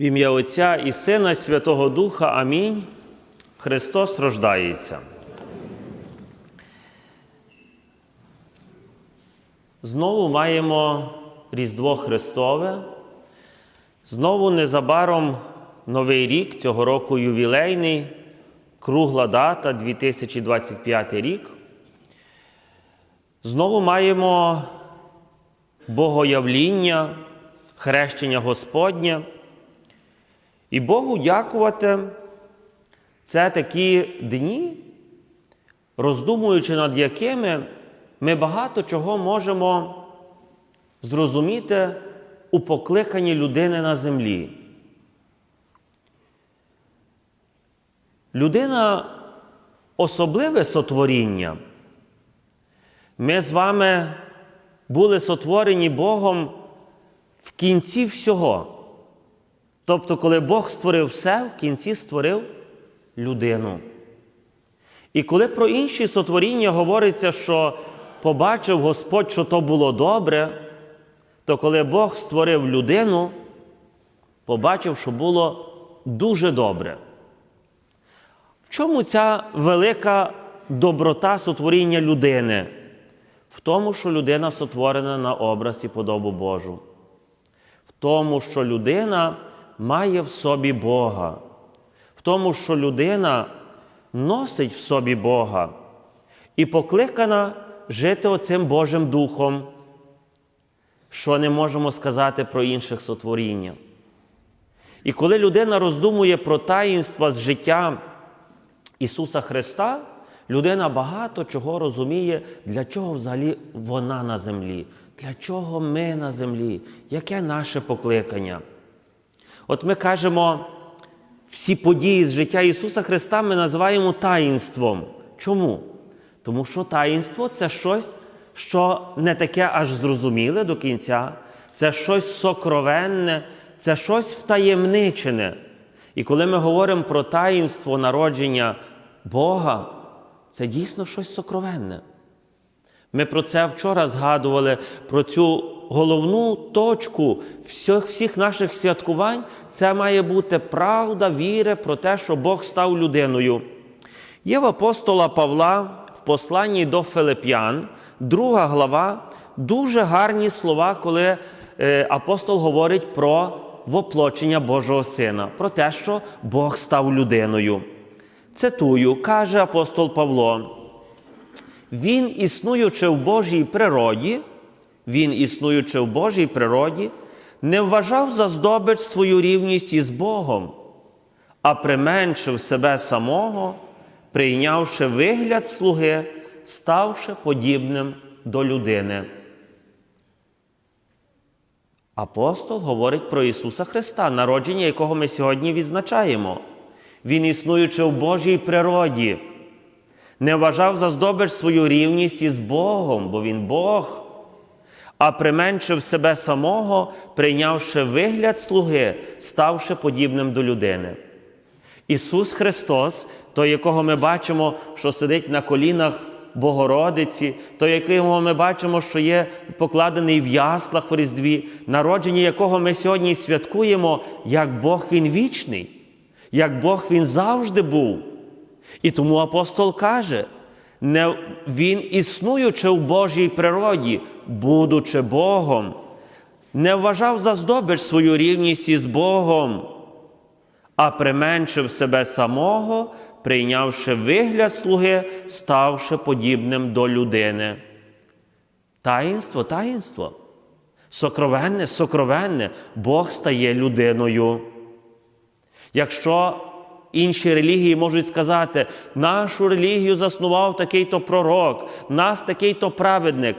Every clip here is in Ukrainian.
В ім'я Отця і Сина, Святого Духа. Амінь. Христос рождається. Знову маємо Різдво Христове. Знову незабаром Новий рік, цього року ювілейний, кругла дата 2025 рік. Знову маємо Богоявління, хрещення Господнє. І Богу дякувати, це такі дні, роздумуючи над якими ми багато чого можемо зрозуміти у покликанні людини на землі. Людина особливе сотворіння. Ми з вами були сотворені Богом в кінці всього. Тобто, коли Бог створив все, в кінці створив людину. І коли про інші сотворіння говориться, що побачив Господь, що то було добре, то коли Бог створив людину, побачив, що було дуже добре. В чому ця велика доброта сотворіння людини? В тому, що людина сотворена на образ і подобу Божу. В тому, що людина має в собі Бога, в тому, що людина носить в собі Бога і покликана жити оцим Божим Духом, що не можемо сказати про інших сотворіння. І коли людина роздумує про таїнства з життя Ісуса Христа, людина багато чого розуміє, для чого взагалі вона на землі, для чого ми на землі, яке наше покликання. От ми кажемо, всі події з життя Ісуса Христа ми називаємо таїнством. Чому? Тому що таїнство це щось, що не таке аж зрозуміле до кінця, це щось сокровенне, це щось втаємничене. І коли ми говоримо про таїнство народження Бога, це дійсно щось сокровенне. Ми про це вчора згадували, про цю головну точку всіх, всіх наших святкувань. Це має бути правда, віри про те, що Бог став людиною. Є в апостола Павла в посланні до Филип'ян, друга глава, дуже гарні слова, коли е, апостол говорить про воплочення Божого Сина, про те, що Бог став людиною. Цитую, каже апостол Павло. Він, існуючи в Божій природі, він, існуючи в Божій природі, не вважав за здобич свою рівність із Богом, а применшив себе самого, прийнявши вигляд слуги, ставши подібним до людини. Апостол говорить про Ісуса Христа, народження якого ми сьогодні відзначаємо. Він, існуючи в Божій природі, не вважав за здобич свою рівність із Богом, бо Він Бог, а применшив себе самого, прийнявши вигляд слуги, ставши подібним до людини. Ісус Христос, той, якого ми бачимо, що сидить на колінах Богородиці, той, якого ми бачимо, що є покладений в яслах в Різдві, народження якого ми сьогодні святкуємо, як Бог Він вічний, як Бог Він завжди був. І тому апостол каже, не, він, існуючи в Божій природі, будучи Богом, не вважав за здобич свою рівність із Богом, а применшив себе самого, прийнявши вигляд слуги, ставши подібним до людини. Таїнство, таїнство. Сокровенне, сокровенне, Бог стає людиною. Якщо інші релігії можуть сказати, нашу релігію заснував такий-то пророк, нас такий-то праведник.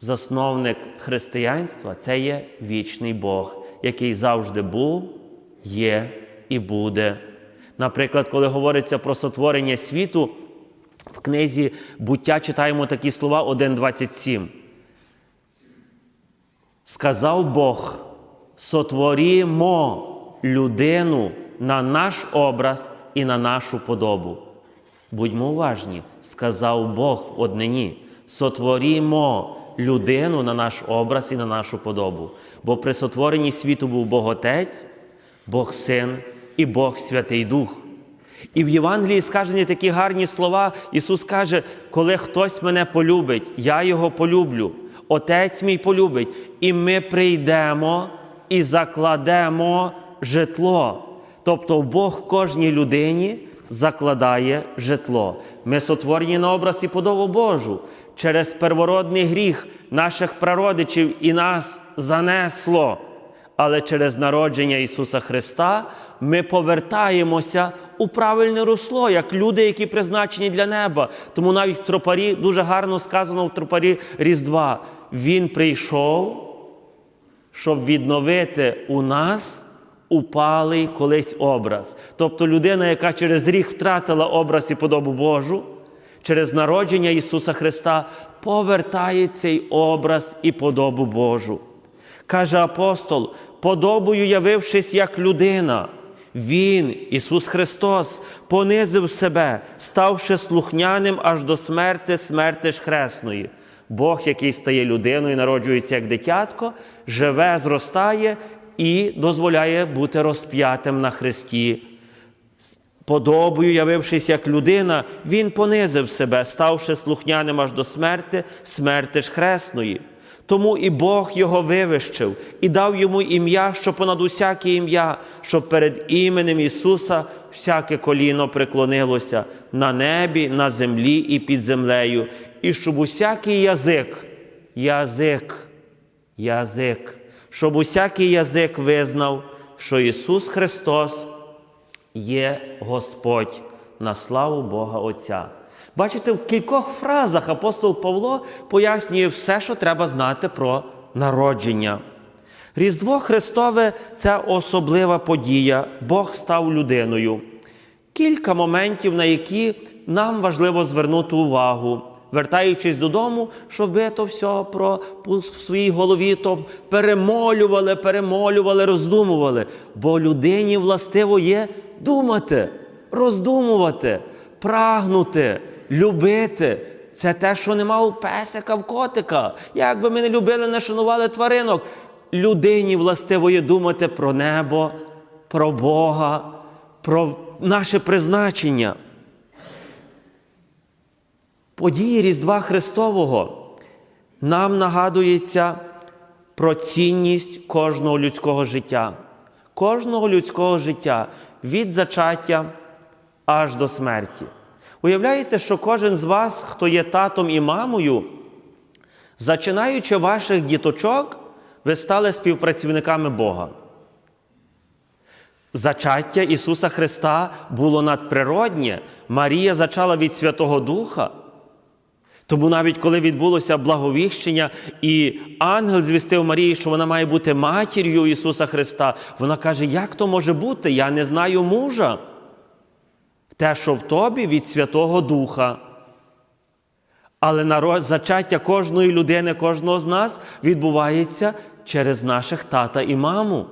Засновник християнства це є вічний Бог, який завжди був, є і буде. Наприклад, коли говориться про сотворення світу, в книзі буття читаємо такі слова 1.27. Сказав Бог: сотворімо людину на наш образ і на нашу подобу. Будьмо уважні, сказав Бог в однині, сотворімо людину на наш образ і на нашу подобу. Бо при сотворенні світу був Бог Отець, Бог Син і Бог Святий Дух. І в Євангелії скажені такі гарні слова. Ісус каже, коли хтось мене полюбить, я його полюблю, Отець мій полюбить, і ми прийдемо і закладемо житло. Тобто Бог кожній людині закладає житло. Ми сотворені на образ і подобу Божу. Через первородний гріх наших прародичів і нас занесло. Але через народження Ісуса Христа ми повертаємося у правильне русло, як люди, які призначені для неба. Тому навіть в тропарі дуже гарно сказано в тропарі Різдва. Він прийшов, щоб відновити у нас упалий колись образ. Тобто людина, яка через рік втратила образ і подобу Божу, через народження Ісуса Христа повертає цей образ і подобу Божу. Каже апостол, подобою явившись як людина, Він, Ісус Христос, понизив себе, ставши слухняним аж до смерти, смерти ж хресної. Бог, який стає людиною, народжується як дитятко, живе, зростає і дозволяє бути розп'ятим на Христі. Подобою, явившись як людина, він понизив себе, ставши слухняним аж до смерти, смерти ж хресної. Тому і Бог його вивищив і дав йому ім'я, що понад усяке ім'я, щоб перед іменем Ісуса всяке коліно преклонилося на небі, на землі і під землею, і щоб усякий язик, язик, язик, щоб усякий язик визнав, що Ісус Христос є Господь на славу Бога Отця. Бачите, в кількох фразах апостол Павло пояснює все, що треба знати про народження. Різдво Христове це особлива подія. Бог став людиною. Кілька моментів, на які нам важливо звернути увагу, вертаючись додому, щоб ви то все про в своїй голові то перемолювали, перемолювали, роздумували. Бо людині властиво є думати, роздумувати, прагнути, любити. Це те, що нема у песика, в котика. Як би ми не любили, не шанували тваринок. Людині властиво є думати про небо, про Бога, про наше призначення. Події Різдва Христового нам нагадується про цінність кожного людського життя, кожного людського життя від зачаття аж до смерті. Уявляєте, що кожен з вас, хто є татом і мамою, зачинаючи ваших діточок, ви стали співпрацівниками Бога. Зачаття Ісуса Христа було надприроднє. Марія зачала від Святого Духа. Тому навіть коли відбулося благовіщення, і ангел звістив Марії, що вона має бути матір'ю Ісуса Христа, вона каже, як то може бути? Я не знаю мужа. Те, що в тобі від Святого Духа. Але зачаття кожної людини, кожного з нас відбувається через наших тата і маму.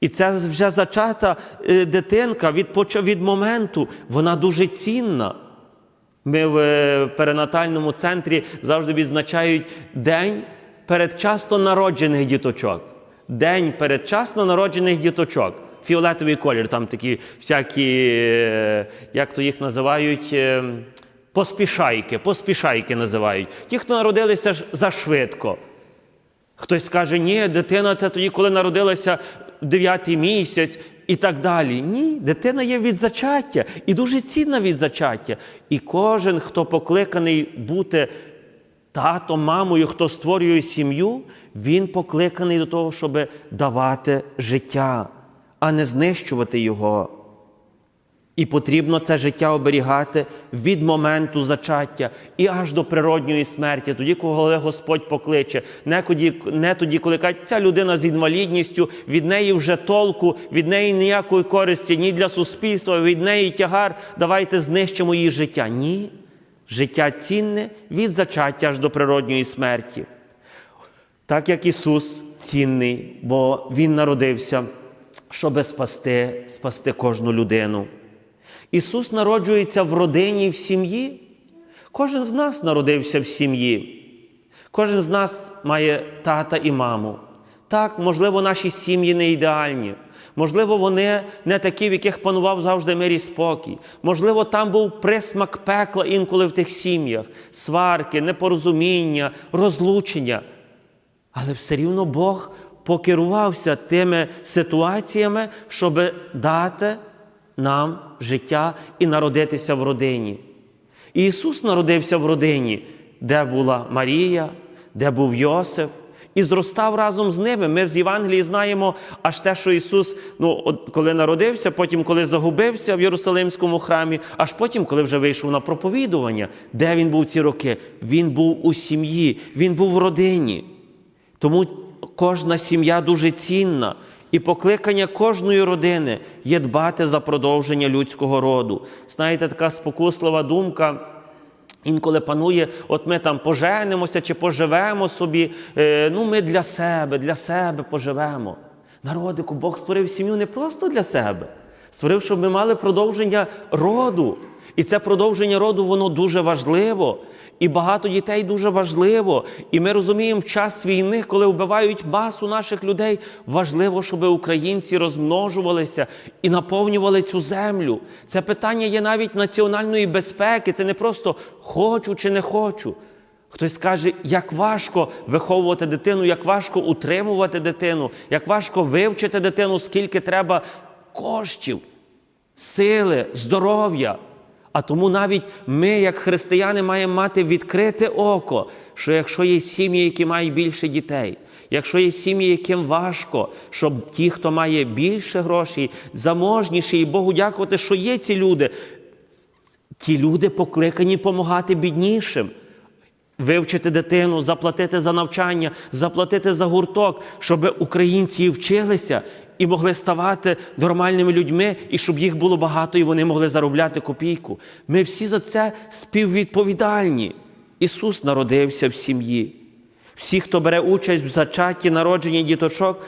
І ця вже зачата е, дитинка від, від моменту, вона дуже цінна. Ми в е, перинатальному центрі завжди відзначають день передчасно народжених діточок. День передчасно народжених діточок. Фіолетовий колір, там такі всякі, е, як то їх називають, е, поспішайки, поспішайки називають. Ті, хто народилися ж зашвидко. Хтось скаже, ні, дитина це тоді, коли народилася дев'ятий місяць і так далі. Ні, дитина є від зачаття і дуже цінна від зачаття. І кожен, хто покликаний бути татом, мамою, хто створює сім'ю, він покликаний до того, щоб давати життя, а не знищувати його. І потрібно це життя оберігати від моменту зачаття і аж до природньої смерті, тоді, коли Господь покличе, не тоді, не тоді, коли каже, ця людина з інвалідністю, від неї вже толку, від неї ніякої користі, ні для суспільства, від неї тягар, давайте знищимо її життя. Ні. Життя цінне від зачаття аж до природньої смерті. Так як Ісус цінний, бо Він народився, щоб спасти, спасти кожну людину. Ісус народжується в родині в сім'ї. Кожен з нас народився в сім'ї. Кожен з нас має тата і маму. Так, можливо, наші сім'ї не ідеальні. Можливо, вони не такі, в яких панував завжди мир і спокій. Можливо, там був присмак пекла інколи в тих сім'ях, сварки, непорозуміння, розлучення. Але все рівно Бог покерувався тими ситуаціями, щоб дати нам життя і народитися в родині. І Ісус народився в родині, де була Марія, де був Йосип, і зростав разом з ними. Ми з Євангелії знаємо аж те, що Ісус, ну, коли народився, потім, коли загубився в Єрусалимському храмі, аж потім, коли вже вийшов на проповідування, де він був ці роки? Він був у сім'ї, він був в родині. Тому кожна сім'я дуже цінна, і покликання кожної родини є дбати за продовження людського роду. Знаєте, така спокуслива думка. Інколи панує, от ми там поженимося чи поживемо собі. е, ну, ми для себе, для себе поживемо. Народику, Бог створив сім'ю не просто для себе, створив, щоб ми мали продовження роду. І це продовження роду, воно дуже важливо. І багато дітей дуже важливо. І ми розуміємо, в час війни, коли вбивають масу наших людей, важливо, щоб українці розмножувалися і наповнювали цю землю. Це питання є навіть національної безпеки. Це не просто хочу чи не хочу. Хтось скаже, як важко виховувати дитину, як важко утримувати дитину, як важко вивчити дитину, скільки треба коштів, сили, здоров'я. А тому навіть ми, як християни, маємо мати відкрите око, що якщо є сім'ї, які мають більше дітей, якщо є сім'ї, яким важко, щоб ті, хто має більше грошей, заможніші, і Богу дякувати, що є ці люди, ті люди покликані допомагати біднішим. Вивчити дитину, заплатити за навчання, заплатити за гурток, щоб українці вчилися і могли ставати нормальними людьми, і щоб їх було багато, і вони могли заробляти копійку. Ми всі за це співвідповідальні. Ісус народився в сім'ї. Всі, хто бере участь в зачатті народженні діточок,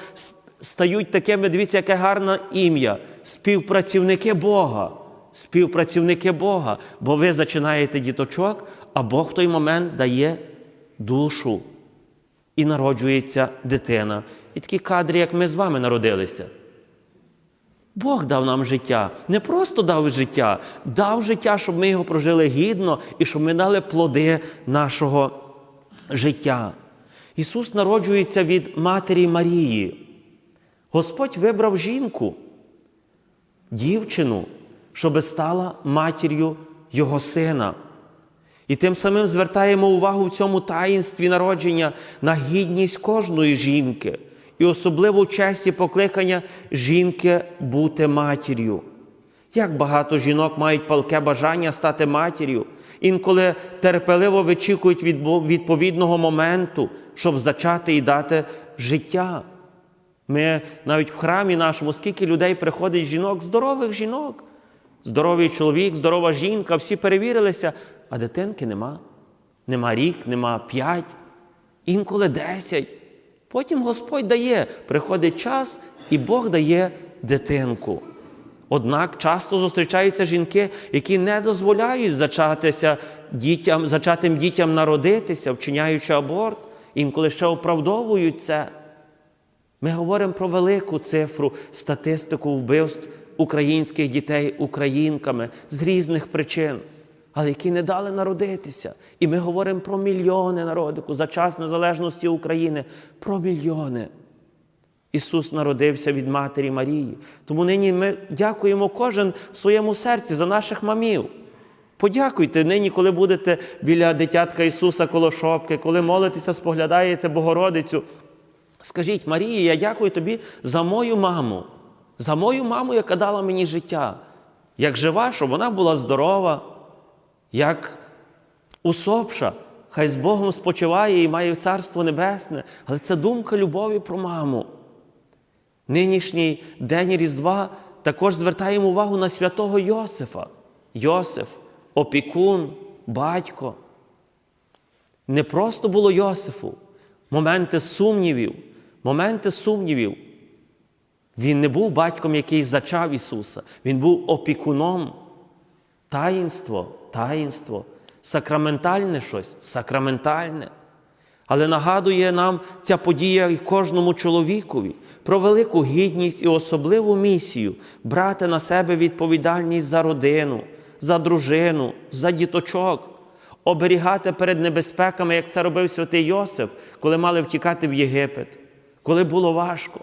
стають такими, дивіться, яке гарне ім'я, співпрацівники Бога. Співпрацівники Бога, бо ви зачинаєте діточок, а Бог в той момент дає душу і народжується дитина. І такі кадри, як ми з вами народилися. Бог дав нам життя, не просто дав життя, дав життя, щоб ми його прожили гідно і щоб ми дали плоди нашого життя. Ісус народжується від Матері Марії. Господь вибрав жінку, дівчину, щоби стала матір'ю Його сина. І тим самим звертаємо увагу в цьому таїнстві народження на гідність кожної жінки, і особливо в часі покликання жінки бути матір'ю. Як багато жінок мають палке бажання стати матір'ю, інколи терпеливо вичікують відповідного моменту, щоб зачати і дати життя. Ми навіть в храмі нашому, скільки людей приходить жінок, здорових жінок, здоровий чоловік, здорова жінка, всі перевірилися, а дитинки нема. Нема рік, нема п'ять, інколи десять. Потім Господь дає, приходить час, і Бог дає дитинку. Однак часто зустрічаються жінки, які не дозволяють зачатися дітям, зачатим дітям народитися, вчиняючи аборт, інколи ще оправдовують це. Ми говоримо про велику цифру статистику вбивств українських дітей українками з різних причин, але які не дали народитися. І ми говоримо про мільйони народику за час незалежності України, про мільйони. Ісус народився від Матері Марії. Тому нині ми дякуємо кожен в своєму серці за наших мамів. Подякуйте нині, коли будете біля дитятка Ісуса коло шопки, коли молитеся, споглядаєте Богородицю. Скажіть, Марії, я дякую тобі за мою маму, за мою маму, яка дала мені життя. Як жива, щоб вона була здорова, як усопша, хай з Богом спочиває і має царство небесне. Але це думка любові про маму. Нинішній день Різдва також звертаємо увагу на святого Йосифа. Йосиф, опікун, батько. Не просто було Йосифу, моменти сумнівів, моменти сумнівів. Він не був батьком, який зачав Ісуса, Він був опікуном. Таїнство, таїнство, сакраментальне щось, сакраментальне. Але нагадує нам ця подія і кожному чоловікові про велику гідність і особливу місію брати на себе відповідальність за родину, за дружину, за діточок, оберігати перед небезпеками, як це робив святий Йосип, коли мали втікати в Єгипет, коли було важко.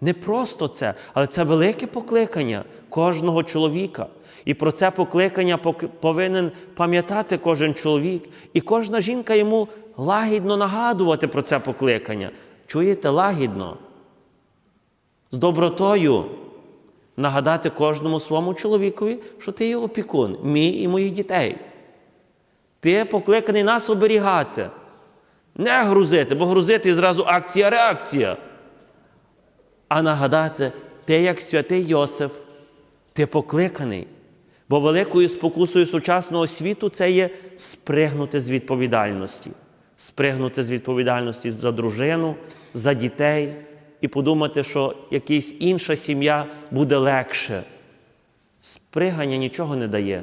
Не просто це, але це велике покликання кожного чоловіка. І про це покликання повинен пам'ятати кожен чоловік, і кожна жінка йому лагідно нагадувати про це покликання. Чуєте, лагідно? З добротою нагадати кожному своєму чоловікові, що ти є опікун, мій і моїх дітей. Ти покликаний нас оберігати, не грузити, бо грузити зразу акція-реакція а нагадати те, як святий Йосиф, ти покликаний. Бо великою спокусою сучасного світу це є спригнути з відповідальності, спригнути з відповідальності за дружину, за дітей і подумати, що якась інша сім'я буде легше. Спригання нічого не дає.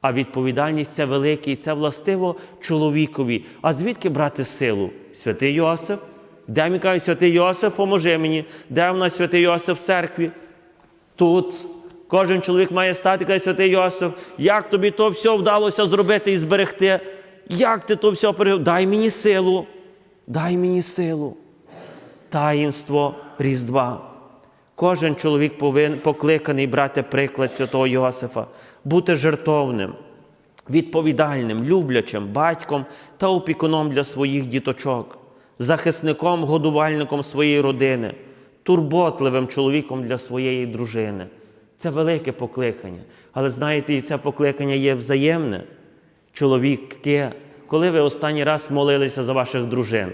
А відповідальність це велика, і це властиво чоловікові. А звідки брати силу? Святий Йосип? Де мені каже, святий Йосип, поможи мені. Де в нас святий Йосип в церкві? Тут. Кожен чоловік має стати, каже святий Йосип, як тобі то все вдалося зробити і зберегти? Як ти то все пережив? Дай мені силу, дай мені силу. Таїнство Різдва. Кожен чоловік повинен покликаний брати приклад святого Йосифа, бути жертовним, відповідальним, люблячим батьком та опікуном для своїх діточок, захисником, годувальником своєї родини, турботливим чоловіком для своєї дружини. Це велике покликання. Але знаєте, і це покликання є взаємне. Чоловіки, коли ви останній раз молилися за ваших дружин,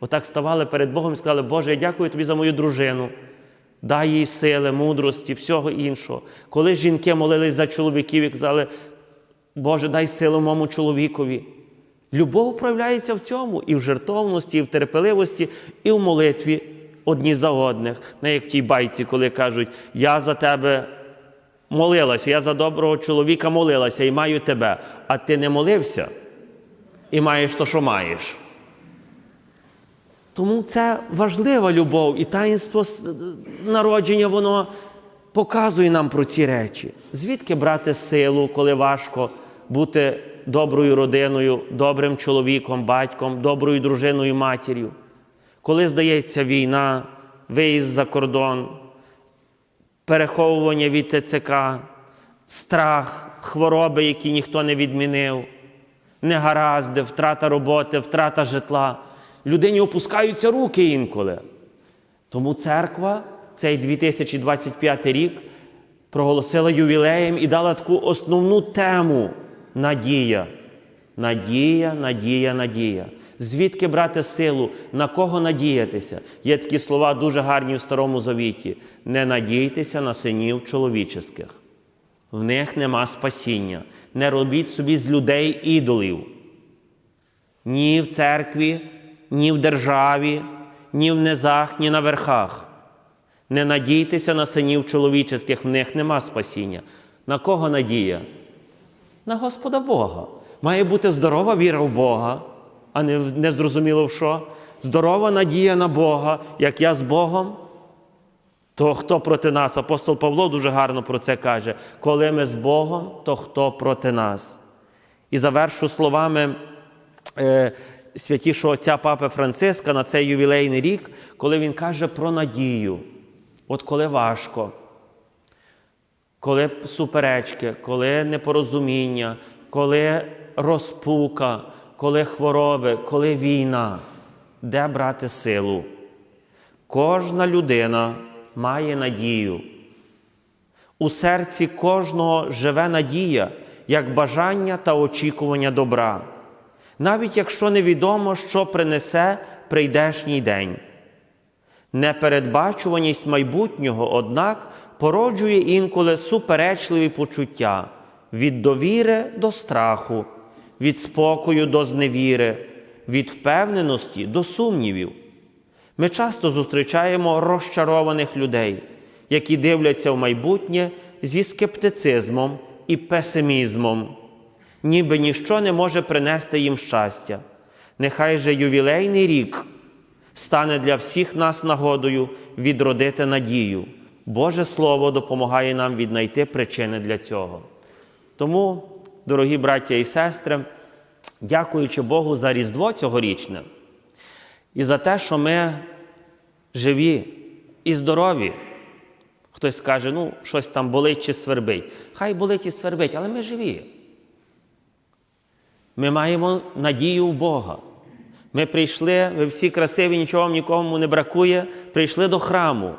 отак ставали перед Богом і сказали, Боже, я дякую тобі за мою дружину. Дай їй сили, мудрості, всього іншого. Коли жінки молились за чоловіків і казали, Боже, дай силу моєму чоловікові. Любов проявляється в цьому і в жертовності, і в терпеливості, і в молитві одні за одних. Не як в тій байці, коли кажуть, я за тебе молилася, я за доброго чоловіка молилася і маю тебе, а ти не молився і маєш то, що маєш. Тому це важлива любов, і таїнство народження, воно показує нам про ці речі. Звідки брати силу, коли важко бути доброю родиною, добрим чоловіком, батьком, доброю дружиною, матір'ю? Коли здається війна, виїзд за кордон, переховування від ТЦК, страх, хвороби, які ніхто не відмінив, негаразди, втрата роботи, втрата житла. Людині опускаються руки інколи. Тому церква цей 2025 рік проголосила ювілеєм і дала таку основну тему надія. Надія, надія, надія. Звідки брати силу, на кого надіятися? Є такі слова дуже гарні в Старому Завіті. Не надійтеся на синів чоловічих. В них нема спасіння. Не робіть собі з людей ідолів. Ні в церкві, ні в державі, ні в низах, ні на верхах. Не надійтеся на синів чоловічих, в них нема спасіння. На кого надія? На Господа Бога. Має бути здорова віра в Бога, а не, не зрозуміло в що. Здорова надія на Бога, як я з Богом. То хто проти нас? Апостол Павло дуже гарно про це каже. Коли ми з Богом, то хто проти нас? І завершу словами е, святішого отця Папи Франциска на цей ювілейний рік, коли він каже про надію. От коли важко, коли суперечки, коли непорозуміння, коли розпука, коли хвороби, коли війна, де брати силу? Кожна людина має надію. У серці кожного живе надія, як бажання та очікування добра, навіть якщо невідомо, що принесе прийдешній день. Непередбачуваність майбутнього, однак, породжує інколи суперечливі почуття від довіри до страху, від спокою до зневіри, від впевненості до сумнівів. Ми часто зустрічаємо розчарованих людей, які дивляться в майбутнє зі скептицизмом і песимізмом, ніби ніщо не може принести їм щастя. Нехай же ювілейний рік стане для всіх нас нагодою відродити надію. Боже Слово допомагає нам віднайти причини для цього. Тому, дорогі браття і сестри, дякуючи Богу за Різдво цьогорічне і за те, що ми живі і здорові. Хтось скаже, ну, щось там болить чи свербить. Хай болить і свербить, але ми живі. Ми маємо надію в Бога. Ми прийшли, ви всі красиві, нічого нікому не бракує, прийшли до храму.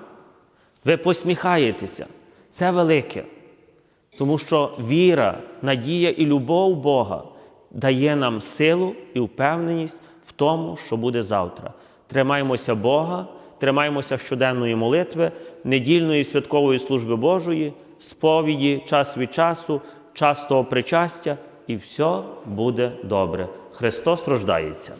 Ви посміхаєтеся. Це велике. Тому що віра, надія і любов Бога дає нам силу і впевненість в тому, що буде завтра. Тримаємося Бога, тримаємося щоденної молитви, недільної святкової служби Божої, сповіді, час від часу, частого причастя, і все буде добре. Христос рождається.